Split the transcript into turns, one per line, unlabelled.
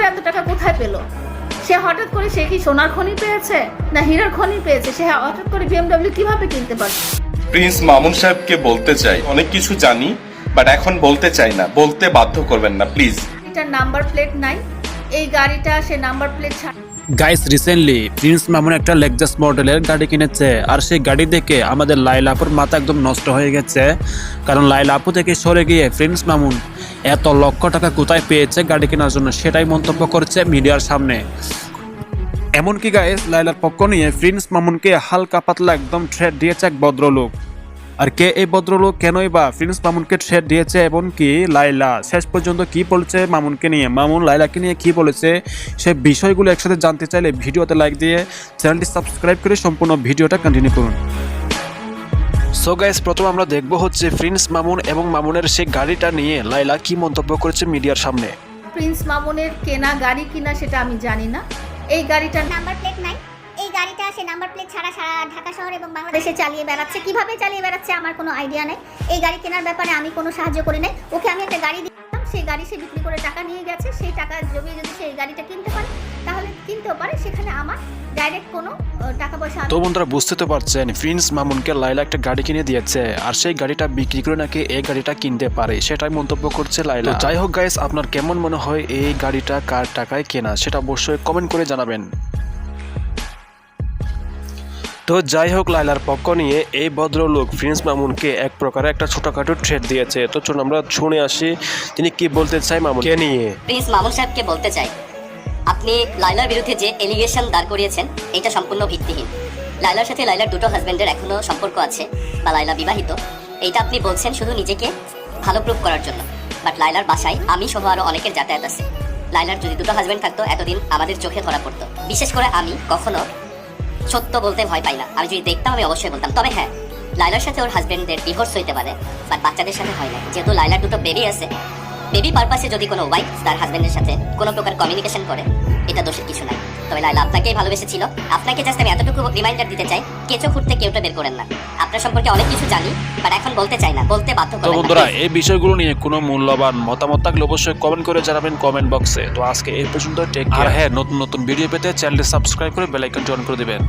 করে এত টাকা কোথায় পেল? সে হঠাৎ করে সে কি সোনার খনি পেয়েছে? না হীরার খনি পেয়েছে? সে হঠাৎ করে বিএমডব্লিউ কীভাবে কিনতে পারছে
প্রিন্স মামুন সাহেবকে বলতে চাই। অনেক কিছু জানি বাট এখন বলতে চাই না। বলতে বাধ্য করবেন না প্লিজ।
এটার নাম্বার প্লেট নাই। এই গাড়িটা সে নাম্বার প্লেট ছাড়া
গাইস রিসেন্টলি প্রিন্স মামুন একটা লেকজাস মডেলের গাড়ি কিনেছে আর সেই গাড়ি দেখে আমাদের লাইলা আপুর মাথা একদম নষ্ট হয়ে গেছে কারণ লাইলা আপু থেকে সরে গিয়ে প্রিন্স মামুন এত লক্ষ টাকা কোথায় পেয়েছে গাড়ি কেনার জন্য সেটাই মন্তব্য করছে মিডিয়ার সামনে। এমনকি গাইস লাইলার পক্ষ নিয়ে প্রিন্স মামুনকে হালকা পাতলা একদম থ্রেড দিয়েছে এক ভদ্রলোক। আর কে এই ভদ্রলোক? কেনই বা প্রিন্স মামুনকে থ্রেড দিয়েছে এবং কি লাইলা শেষ পর্যন্ত কি বলছে মামুনকে নিয়ে? মামুন লাইলাকে নিয়ে কি বলেছে? সে বিষয়গুলো একসাথে জানতে চাইলে ভিডিওতে লাইক দিয়ে চ্যানেলটি সাবস্ক্রাইব করে সম্পূর্ণ ভিডিওটা কন্টিনিউ করুন। সো গাইস প্রথম আমরা দেখব হচ্ছে প্রিন্স মামুন এবং মামুনের সেই গাড়িটা নিয়ে লাইলা কি মন্তব্য করেছে মিডিয়ার সামনে।
প্রিন্স মামুনের কেনা গাড়ি কিনা সেটা আমি জানি না। এই গাড়িটার
নাম্বার প্লেট নাই। এই গাড়িটা সে নাম্বার প্লেট ছাড়া সারা ঢাকা শহর এবং বাংলাদেশে চালিয়ে বেড়াচ্ছে। কীভাবে চালিয়ে বেড়াচ্ছে আমার কোনো আইডিয়া নেই। এই গাড়ি কেনার ব্যাপারে আমি কোনো সাহায্য করি নাই। ওকে আমি একটা গাড়ি দিলাম সেই গাড়ি সে বিক্রি করে টাকা নিয়ে গেছে। সেই টাকা জমিয়ে যদি সে এই গাড়িটা কিনতে পারে তাহলে কিনতেও পারে। সেখানে আমার ডাইরেক্ট কোনো টাকা পয়সা
তো বন্ধুরা বুঝতে তো পারছেন প্রিন্স মামুনকে লাইলা একটা গাড়ি কিনে দিয়েছে আর সেই গাড়িটা বিক্রি করে নাকি এই গাড়িটা কিনতে পারে সেটাই মন্তব্য করছে লাইলা। যাই হোক গাইস আপনার কেমন মনে হয় এই গাড়িটা কার টাকায় কেনা সেটা অবশ্যই কমেন্ট করে জানাবেন। তো যাই হোক লাইলার পক্ষ নিয়ে এই ভদ্রলোক প্রিন্স মামুনকে এক প্রকারে একটা ছোটখাটো ট্রেড দিয়েছে। তো চলুন আমরা শুনে আসি তিনি কি বলতে চাই মামুনকে নিয়ে?
প্রিন্স মামুন সাহেবকে বলতে চাই। আপনি লাইলার বিরুদ্ধে যে এলিগেশন দাঁড় করিয়েছেন এটা সম্পূর্ণ ভিত্তিহীন। লাইলার সাথে লাইলার দুটো হাজবেন্ডের এখনও সম্পর্ক আছে, বা লাইলা বিবাহিত। এইটা আপনি বলছেন শুধু নিজেকে ভালো প্রুভ করার জন্য। বাট লাইলার বাসায় আমি সহ আরও অনেকের যাতায়াত আছে। লাইলার যদি দুটো হাজবেন্ড থাকতো, এতদিন আমাদের চোখে ধরা পড়তো। বিশেষ করে আমি কখনো সত্য বলতে ভয় পাই না। আমি যদি দেখতাম, আমি অবশ্যই বলতাম। তবে হ্যাঁ লাইলার সাথে ওর হাজবেন্ডের ডিভোর্স হইতে পারে বাট বাচ্চাদের সাথে হয় না যেহেতু লাইলার দুটো বেবি আছে বেবি পারপাসে যদি কোনো ওয়াইফ তার হাজবেন্ডের সাথে কোনো প্রকার কমিউনিকেশন করে এটা দোষের কিছু নাই। তবে লাইলা আপনাকেই ভালোবেসেছিল। আপনাকে জাস্ট আমি এতটুকু রিমাইন্ডার দিতে চাই কেঁচো ফুটতে কেউটা বের করেন না। আপনার সম্পর্কে অনেক কিছু জানি বাট এখন বলতে চাই না বলতে বাধ্য
তো বন্ধুরা এই বিষয়গুলো নিয়ে কোনো মূল্যবান মতামত থাকলে অবশ্যই কমেন্ট করে জানাবেন কমেন্ট বক্সে তো আজকে এই পর্যন্ত টেক আর হ্যাঁ নতুন নতুন ভিডিও পেতে চ্যানেলটি সাবস্ক্রাইব করে বেল আইকনটি অন করে দিবেন।